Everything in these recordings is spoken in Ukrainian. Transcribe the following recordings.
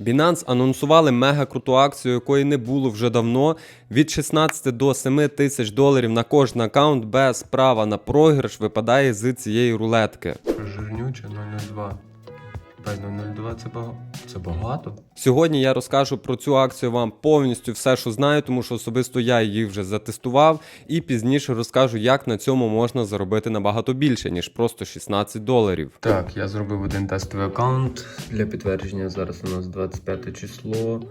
Binance анонсували мега круту акцію, якої не було вже давно. Від 16 до 7 тисяч доларів на кожен аккаунт без права на програш випадає з цієї рулетки. Жирнюче 002. Бай, 002 це багато. Це багато? Сьогодні я розкажу про цю акцію вам повністю все, що знаю, тому що особисто я її вже затестував, і пізніше розкажу, як на цьому можна заробити набагато більше, ніж просто 16 доларів. Так, я зробив один тестовий аккаунт. Для підтвердження зараз у нас 25 число.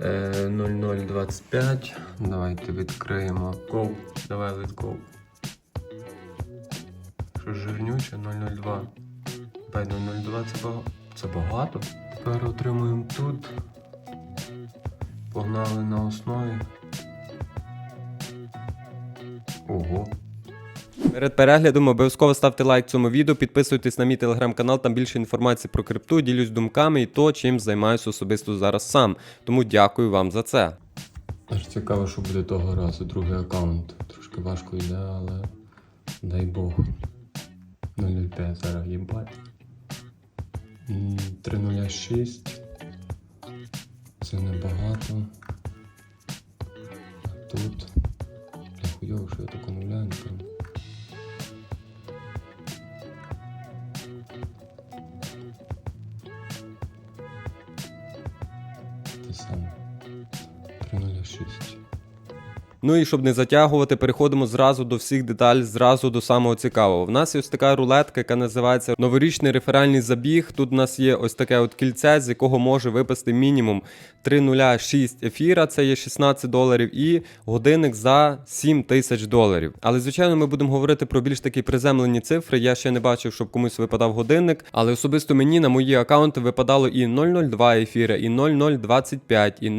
е, 0025. Давайте відкриємо. Go. Давай, let's go. Що жирнюче 002. Бай, 002 це багато. Це багато. Тепер отримуємо тут. Погнали на основі. Ого. Перед переглядом обов'язково ставте лайк цьому відео, підписуйтесь на мій телеграм-канал, там більше інформації про крипту, ділюсь думками і то, чим займаюся особисто зараз сам. Тому дякую вам за це. Аж цікаво, що буде того разу, другий аккаунт. Трошки важко йде, але дай Бог. 005 зараз їбать. М, 306. Це небагато. Тут. Бля, хуйово, що я так оновляю, напевно. Ну і щоб не затягувати, переходимо зразу до всіх деталей, зразу до самого цікавого. В нас є ось така рулетка, яка називається новорічний реферальний забіг. Тут у нас є ось таке от кільце, з якого може випасти мінімум 3,06 ефіра, це є 16 доларів, і годинник за 7 тисяч доларів. Але звичайно, ми будемо говорити про більш такі приземлені цифри. Я ще не бачив, щоб комусь випадав годинник, але особисто мені на мої аккаунти випадало і 002 ефіра, і 0025, і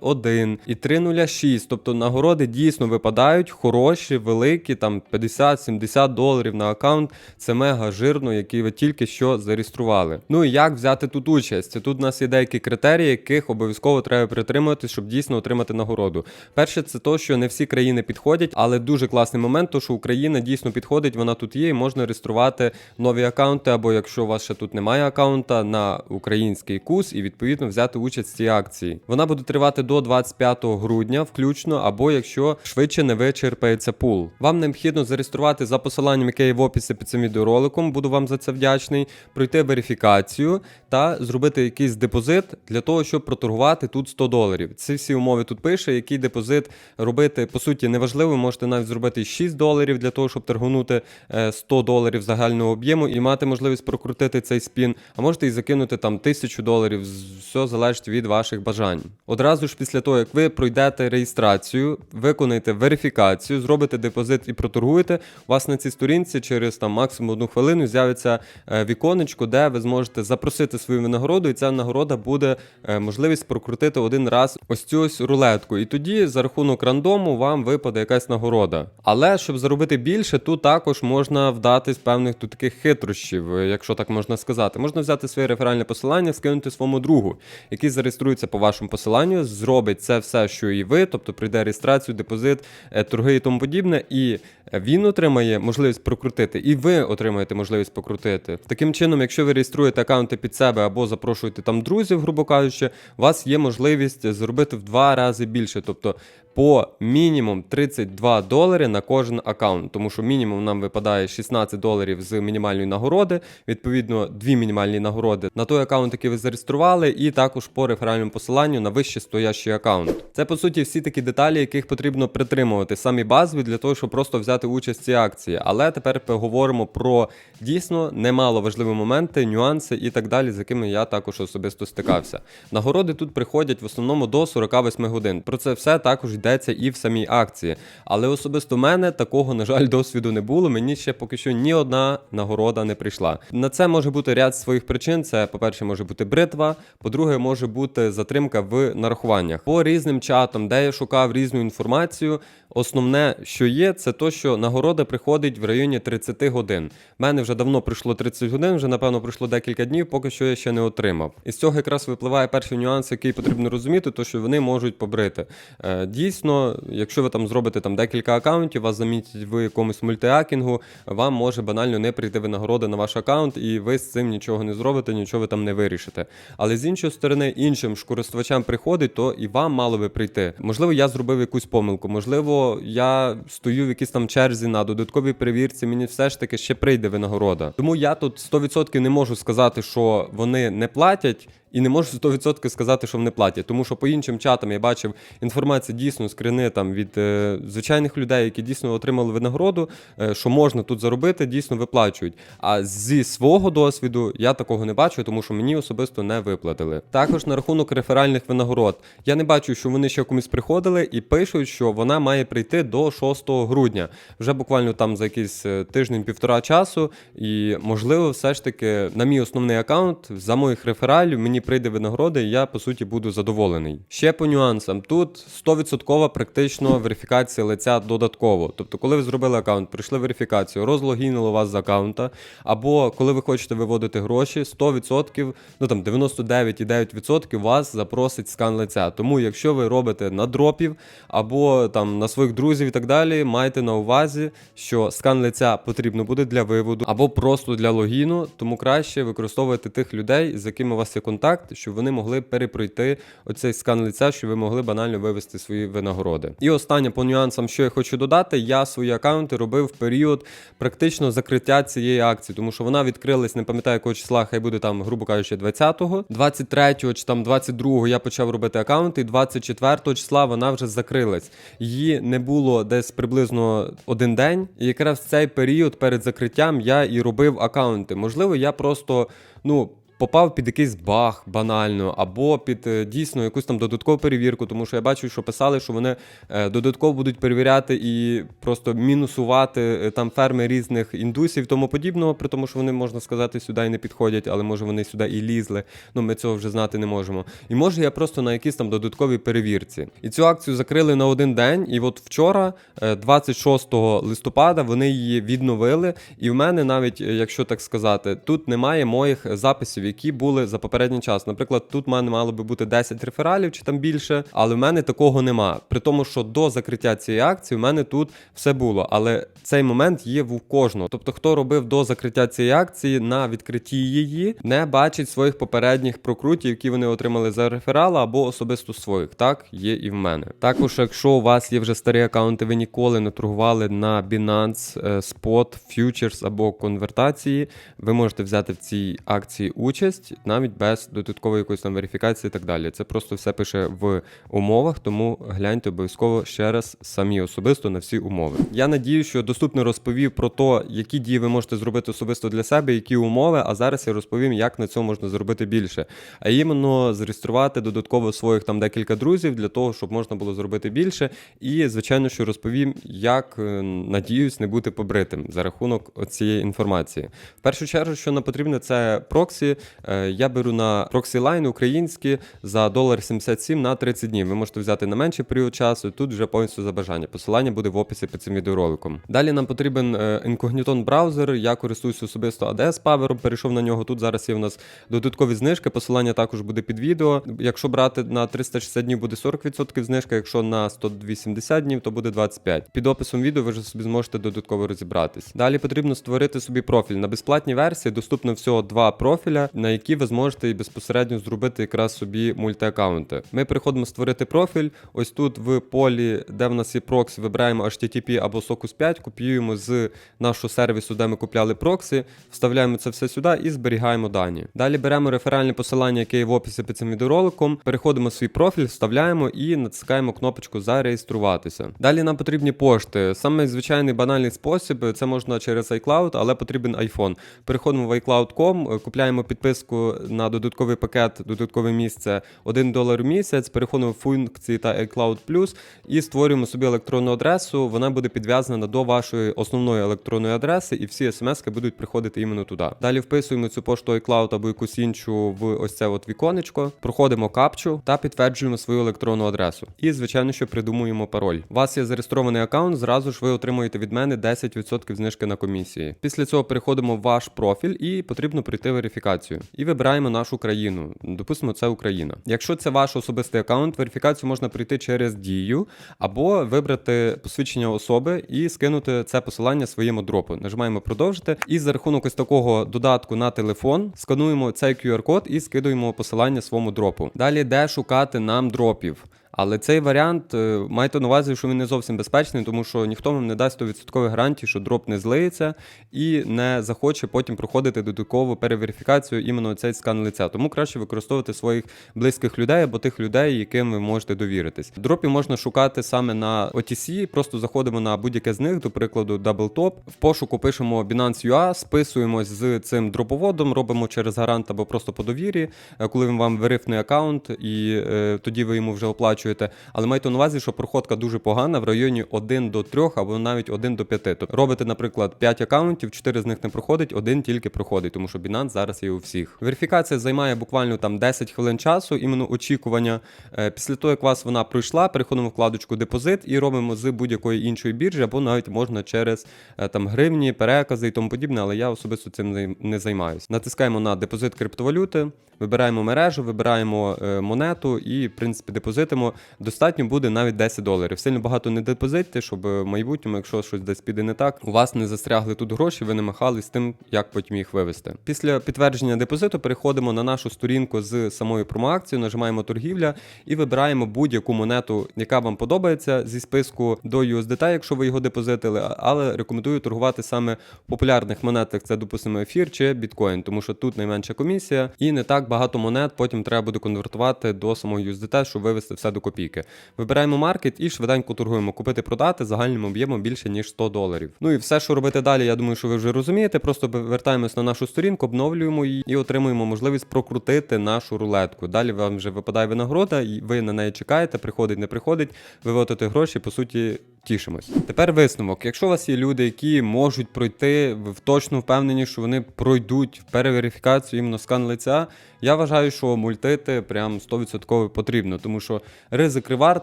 001, і 306. Тобто нагороди дійсно випадають хороші, великі, там 50-70 доларів на аккаунт. Це мега жирно, який ви тільки що зареєстрували. Ну і як взяти тут участь? Тут у нас є деякі критерії, яких обов'язково треба притримуватись, щоб дійсно отримати нагороду. Перше, це то, що не всі країни підходять, але дуже класний момент, то що Україна дійсно підходить, вона тут є, і можна реєструвати нові аккаунти, або якщо у вас ще тут немає аккаунта, на український кус і відповідно взяти участь в цій акції. Вона буде тривати до 25 грудня, включно, або якщо швидше не вичерпається пул. Вам необхідно зареєструвати за посиланням, яке є в описі під цим відеороликом. Буду вам за це вдячний. Пройти верифікацію та зробити якийсь депозит для того, щоб проторгувати тут 100 доларів. Ці всі умови тут пише, який депозит робити по суті неважливо. Можете навіть зробити 6 доларів для того, щоб торгнути е, 100 доларів загального об'єму і мати можливість прокрутити цей спін. А можете і закинути там 1000 доларів. Все залежить від ваших бажань. Одразу ж після того, як ви пройдете реєстрацію, виконаєте верифікацію, зробите депозит і проторгуєте. У вас на цій сторінці через там максимум одну хвилину з'явиться е, віконечко, де ви зможете запросити свою винагороду, і ця нагорода буде е, можливість прокрутити один раз ось цю ось рулетку. І тоді за рахунок рандому вам випаде якась нагорода. Але щоб заробити більше, тут також можна вдатись певних тут таких хитрощів, е, якщо так можна сказати. Можна взяти своє реферальне посилання, скинути своєму другу, який зареєструється по вашому посиланню, зробить це все, що і ви, тобто прийде реєстрацію, депозит, е, торги і тому подібне, і він отримає можливість прокрутити, і ви отримаєте можливість покрутити. Таким чином, якщо ви реєструєте аккаунти під себе або запрошуєте там друзів, грубо кажучи, у вас є можливість зробити в два рази більше, тобто по мінімум 32 долари на кожен аккаунт, тому що мінімум нам випадає 16 доларів з мінімальної нагороди, відповідно, дві мінімальні нагороди на той аккаунт, який ви зареєстрували, і також по реферальному посиланню на вище стоящий аккаунт. Це по суті всі такі деталі, яких потрібно притримувати, самі базові для того, щоб просто взяти участь в цій акції. Але тепер поговоримо про дійсно немало важливі моменти, нюанси і так далі, з якими я також особисто стикався. Нагороди тут приходять в основному до 48 годин. Про це все також йдеться і в самій акції. Але особисто в мене такого, на жаль, досвіду не було. Мені ще поки що ні одна нагорода не прийшла. На це може бути ряд своїх причин. Це, по-перше, може бути бритва, по-друге, може бути затримка в нарахуваннях. По різним чатам, де я шукав різну інформацію, інформацію, основне, що є, це то, що нагорода приходить в районі 30 годин. У мене вже давно пройшло 30 годин, вже напевно пройшло декілька днів, поки що я ще не отримав. І з цього якраз випливає перший нюанс, який потрібно розуміти, то що вони можуть побрити. Е, дійсно, якщо ви там зробите там декілька акаунтів, вас замітять в якомусь мультиакінгу, вам може банально не прийти винагорода на ваш акаунт, і ви з цим нічого не зробите, нічого ви там не вирішите. Але з іншої сторони, іншим ж користувачам приходить, то і вам мало би прийти. Можливо, я зробив якусь помилку, можливо, я стою в якійсь там черзі на додатковій перевірці, мені все ж таки ще прийде винагорода. Тому я тут 100% не можу сказати, що вони не платять. І не можу 100% сказати, що вони платять, тому що по іншим чатам я бачив інформацію дійсно скрини там від е, звичайних людей, які дійсно отримали винагороду, е, що можна тут заробити, дійсно виплачують. А зі свого досвіду я такого не бачу, тому що мені особисто не виплатили. Також на рахунок реферальних винагород. Я не бачу, що вони ще комусь приходили і пишуть, що вона має прийти до 6 грудня. Вже буквально там за якийсь е, тиждень-півтора часу. І можливо, все ж таки на мій основний аккаунт за моїх рефералів мені прийде винагорода, і я по суті буду задоволений. Ще по нюансам: тут 100% практично верифікація лиця додатково. Тобто, коли ви зробили аккаунт, прийшли верифікацію, розлогінили вас з аккаунта, або коли ви хочете виводити гроші, 100%, ну там 99,9% вас запросить скан лиця. Тому, якщо ви робите на дропів або там на своїх друзів і так далі, майте на увазі, що скан лиця потрібно буде для виводу або просто для логіну, тому краще використовувати тих людей, з якими у вас є контакт, щоб вони могли перепройти оцей скан лиця, щоб ви могли банально вивести свої винагороди. І останнє по нюансам, що я хочу додати, я свої аккаунти робив в період практично закриття цієї акції, тому що вона відкрилась, не пам'ятаю якого числа, хай буде там, грубо кажучи, 20-го, 23-го чи там 22-го я почав робити аккаунти, і 24-го числа вона вже закрилась. Її не було десь приблизно один день, і якраз цей період перед закриттям я і робив аккаунти. Можливо, я просто ну. Попав під якийсь баг банально, або під е, дійсно якусь там додаткову перевірку, тому що я бачу, що писали, що вони е, додатково будуть перевіряти і просто мінусувати е, там ферми різних індусів тому подібного, при тому, що вони, можна сказати, сюди і не підходять, але може вони сюди і лізли. Ну ми цього вже знати не можемо. І може я просто на якійсь там додатковій перевірці. І цю акцію закрили на один день. І от вчора, е, 26 листопада, вони її відновили. І в мене навіть, якщо так сказати, тут немає моїх записів, які були за попередній час. Наприклад, тут в мене мало би бути 10 рефералів чи там більше, але в мене такого нема. При тому, що до закриття цієї акції в мене тут все було. Але цей момент є в кожного. Тобто, хто робив до закриття цієї акції на відкритті її, не бачить своїх попередніх прокрутів, які вони отримали за реферала або особисто своїх. Так є і в мене. Також, якщо у вас є вже старі аккаунти, ви ніколи не торгували на Binance, е, Spot, Futures або конвертації, ви можете взяти в цій акції участь навіть без додаткової якоїсь там верифікації і так далі. Це просто все пише в умовах, тому гляньте обов'язково ще раз самі особисто на всі умови. Я надію, що доступно розповів про те, які дії ви можете зробити особисто для себе, які умови. А зараз я розповім, як на цьому можна зробити більше. А іменно зареєструвати додатково своїх там декілька друзів для того, щоб можна було зробити більше. І звичайно, що розповім, як е, надіюсь не бути побритим за рахунок цієї інформації. В першу чергу, що нам потрібно, це проксі. Е, Я беру на лайн українські за долар 77 на 30 днів. Ви можете взяти на менший період часу. Тут вже повністю за бажання. Посилання буде в описі під цим відеороликом. Далі нам потрібен е, інкогнітон браузер. Я користуюсь особисто ADS Power, перейшов на нього. Тут зараз є у нас додаткові знижки. Посилання також буде під відео. Якщо брати на 360 днів, буде 40% знижка. Якщо на 180 днів, то буде 25%. Під описом відео ви вже собі зможете додатково розібратись. Далі потрібно створити собі профіль. На безплатній версії доступно всього два профіля, на які ви зможете і безпосередньо зробити якраз собі мультиаккаунти. Ми приходимо створити профіль. Ось тут в полі, де в нас є проксі, вибираємо HTTP або Socus 5, копіюємо з нашого сервісу, де ми купляли проксі, вставляємо це все сюди і зберігаємо дані. Далі беремо реферальне посилання, яке є в описі під цим відеороликом, переходимо в свій профіль, вставляємо і натискаємо кнопочку зареєструватися. Далі нам потрібні пошти. Саме звичайний банальний спосіб це можна через iCloud, але потрібен iPhone. Переходимо в iCloud.com, купляємо підписку підписку на додатковий пакет, додаткове місце 1 долар в місяць, переходимо в функції та iCloud Plus і створюємо собі електронну адресу. Вона буде підв'язана до вашої основної електронної адреси, і всі смски будуть приходити іменно туди. Далі вписуємо цю пошту iCloud або якусь іншу в ось це от віконечко, проходимо капчу та підтверджуємо свою електронну адресу. І, звичайно, що придумуємо пароль. У вас є зареєстрований аккаунт, зразу ж ви отримуєте від мене 10% знижки на комісії. Після цього переходимо в ваш профіль і потрібно пройти верифікацію. І вибираємо нашу країну. Допустимо, це Україна. Якщо це ваш особистий аккаунт, верифікацію можна пройти через дію або вибрати посвідчення особи і скинути це посилання своєму дропу. Нажимаємо продовжити. І за рахунок ось такого додатку на телефон скануємо цей QR-код і скидуємо посилання своєму дропу. Далі де шукати нам дропів. Але цей варіант е, майте на увазі, що він не зовсім безпечний, тому що ніхто вам не дасть 100% гарантії, що дроп не злиється і не захоче потім проходити додаткову переверифікацію іменно цей скан лиця. Тому краще використовувати своїх близьких людей або тих людей, яким ви можете довіритись. Дропів можна шукати саме на OTC, просто заходимо на будь-яке з них, до прикладу, DoubleTop. В пошуку пишемо Binance.ua, списуємось з цим дроповодом, робимо через гарант або просто по довірі, е, коли він вам вирифний аккаунт, і е, тоді ви йому вже оплачуєте. Але майте на увазі, що проходка дуже погана в районі 1 до 3 або навіть 1 до 5. Тобто робите, наприклад, 5 аккаунтів, 4 з них не проходить, один тільки проходить, тому що Binance зараз є у всіх. Верифікація займає буквально там 10 хвилин часу, іменно очікування. Е, Після того, як вас вона пройшла, переходимо вкладочку депозит і робимо з будь-якої іншої біржі, або навіть можна через е, там гривні, перекази і тому подібне, але я особисто цим не- не займаюся. Натискаємо на депозит криптовалюти, вибираємо мережу, вибираємо е, монету і, в принципі, депозитимо. Достатньо буде навіть 10 доларів. Сильно багато не депозитьте, щоб в майбутньому, якщо щось десь піде не так, у вас не застрягли тут гроші, ви не махали з тим, як потім їх вивести. Після підтвердження депозиту переходимо на нашу сторінку з самою промоакцією, нажимаємо торгівля і вибираємо будь-яку монету, яка вам подобається зі списку до USDT, якщо ви його депозитили. Але рекомендую торгувати саме в популярних монетах, це допустимо ефір чи біткоін, тому що тут найменша комісія і не так багато монет потім треба буде конвертувати до самого USDT, щоб вивести все до копійки. Вибираємо маркет і швиденько торгуємо. Купити продати загальним об'ємом більше ніж 100 доларів. Ну і все, що робити далі, я думаю, що ви вже розумієте. Просто вертаємось на нашу сторінку, обновлюємо її і отримуємо можливість прокрутити нашу рулетку. Далі вам вже випадає винагорода, і ви на неї чекаєте, приходить, не приходить, виводите гроші, по суті. Тішимось. Тепер висновок. Якщо у вас є люди, які можуть пройти, ви точно впевнені, що вони пройдуть переверифікацію іменно скан лиця, я вважаю, що мультити прям 100% потрібно, тому що ризик ревард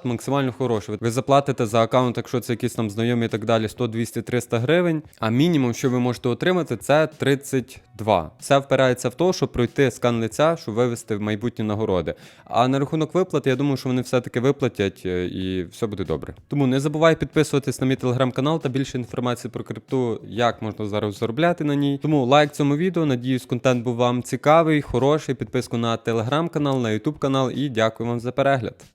максимально хороший. Ви заплатите за аккаунт, якщо це якісь там знайомі і так далі, 100, 200, 300 гривень. А мінімум, що ви можете отримати, це 32. Все впирається в те, щоб пройти скан лиця, щоб вивести майбутні нагороди. А на рахунок виплати, я думаю, що вони все-таки виплатять е, і все буде добре. Тому не забувай підписуватись на мій телеграм-канал та більше інформації про крипту, як можна зараз заробляти на ній. Тому лайк цьому відео. Надіюсь, контент був вам цікавий, хороший. Підписку на телеграм-канал, на ютуб канал і дякую вам за перегляд.